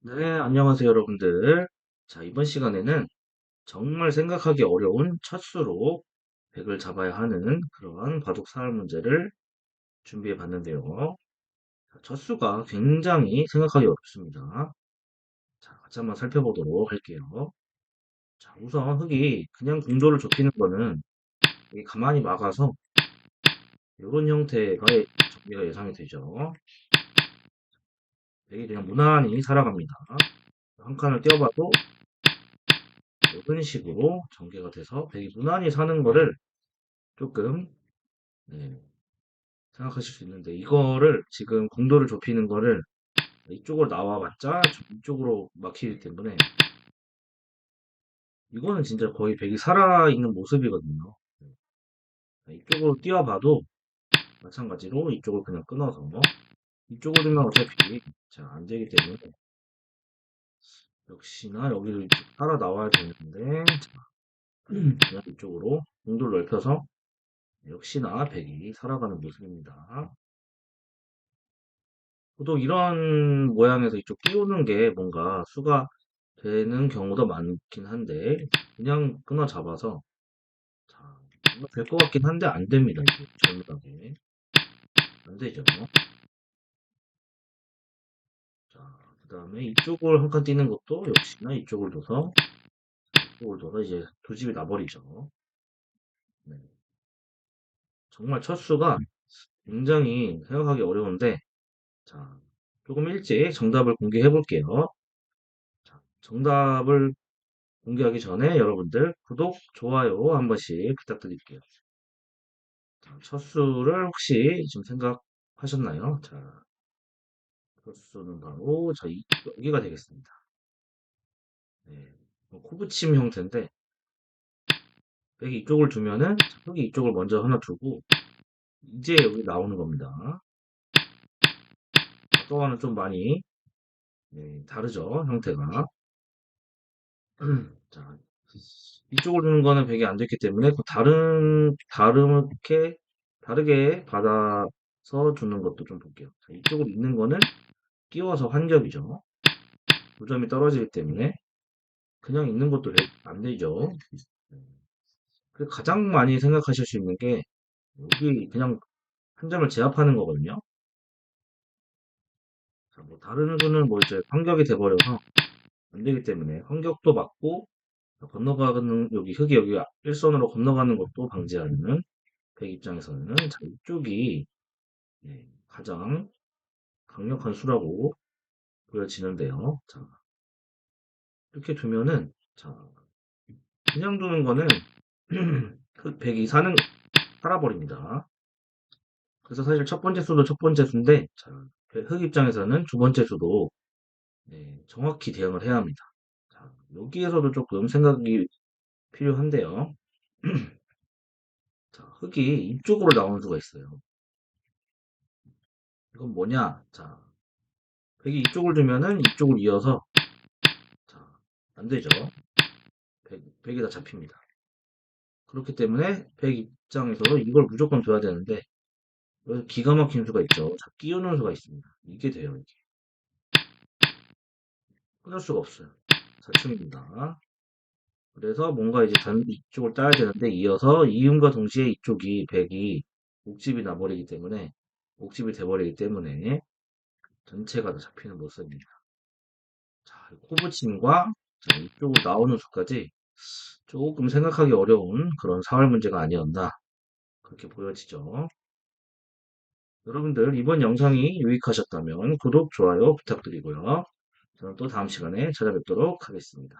네, 안녕하세요, 여러분들. 자, 이번 시간에는 정말 생각하기 어려운 첫 수로 100을 잡아야 하는 그러한 바둑 사활 문제를 준비해 봤는데요. 자, 첫 수가 굉장히 생각하기 어렵습니다. 자, 같이 한번 살펴보도록 할게요. 자, 우선 흙이 그냥 공조를 좁히는 거는 가만히 막아서 이런 형태가 전개가 예상이 되죠. 100이 그냥 무난히 살아갑니다. 한 칸을 띄워봐도 이런 식으로 전개가 돼서 100이 무난히 사는 거를 조금 네, 생각하실 수 있는데 이거를 지금 공도를 좁히는 거를 이쪽으로 나와봤자 이쪽으로 막히기 때문에 이거는 진짜 거의 100이 살아있는 모습이거든요. 네, 이쪽으로 뛰어봐도 마찬가지로 이쪽을 그냥 끊어서 이쪽으로 두면 어차피 잘 안 되기 때문에 역시나 여기를 따라 나와야 되는데 그냥 이쪽으로 공도를 넓혀서 역시나 100이 살아가는 모습입니다. 보통 이런 모양에서 이쪽 띄우는 게 뭔가 수가 되는 경우도 많긴 한데 그냥 끊어 잡아서 될 것 같긴 한데 안 됩니다. 이게 잘못하게 안 되죠. 그 다음에 이쪽을 한 칸 띄는 것도 역시나 이쪽을 둬서 이쪽을 둬서 이제 두 집이 나버리죠. 네. 정말 첫 수가 굉장히 생각하기 어려운데 자, 조금 일찍 정답을 공개해 볼게요. 자, 정답을 공개하기 전에 여러분들 구독, 좋아요 한 번씩 부탁드릴게요. 자, 첫 수를 혹시 지금 생각하셨나요? 자, 첫 수는 바로 자, 이, 여기가 되겠습니다. 네, 뭐 코브침 형태인데 여기 이쪽을 두면은 여기 이쪽을 먼저 하나 두고 이제 여기 나오는 겁니다. 아까와는 좀 많이 네, 다르죠 형태가 자 이쪽을 두는 거는 백이 안 됐기 때문에 그 다른 다르게 다르게 받아서 주는 것도 좀 볼게요. 자, 이쪽으로 있는 거는 끼워서 환ገብ이죠. 9점이 떨어지기 때문에 그냥 있는 것도 안 되죠. 가장 많이 생각하실 수 있는 게 여기 그냥 한 점을 제압하는 거거든요. 자, 뭐 다른 수는 뭐 이제 환격이 돼버려서 안 되기 때문에 환격도 맞고 건너가는 여기 흙이 여기 일선으로 건너가는 것도 방지하는 백 입장에서는 자, 이쪽이 네, 가장 강력한 수라고 보여지는데요. 자, 이렇게 두면은 자, 그냥 두는 거는 그 백이 사는 살아버립니다. 그래서 사실 첫 번째 수도 첫 번째 수인데 자, 흑 입장에서는 두 번째 수도 네, 정확히 대응을 해야 합니다. 자, 여기에서도 조금 생각이 필요한데요. 자, 흙이 이쪽으로 나오는 수가 있어요. 이건 뭐냐? 자, 백이 이쪽을 두면은 이쪽을 이어서 자, 안 되죠. 백, 백이 다 잡힙니다. 그렇기 때문에 백 입장에서도 이걸 무조건 둬야 되는데 기가 막힌 수가 있죠. 자, 끼우는 수가 있습니다. 이게 돼요, 이게. 끊을 수가 없어요. 자충입니다. 그래서 뭔가 이제 전 이쪽을 따야 되는데 이어서 이음과 동시에 이쪽이 백이 옥집이 나버리기 때문에 옥집이 돼버리기 때문에 전체가 다 잡히는 모습입니다. 자, 코브침과 자, 이쪽으로 나오는 수까지 조금 생각하기 어려운 그런 사활 문제가 아니었나 그렇게 보여지죠. 여러분들 이번 영상이 유익하셨다면 구독, 좋아요 부탁드리고요. 저는 또 다음 시간에 찾아뵙도록 하겠습니다.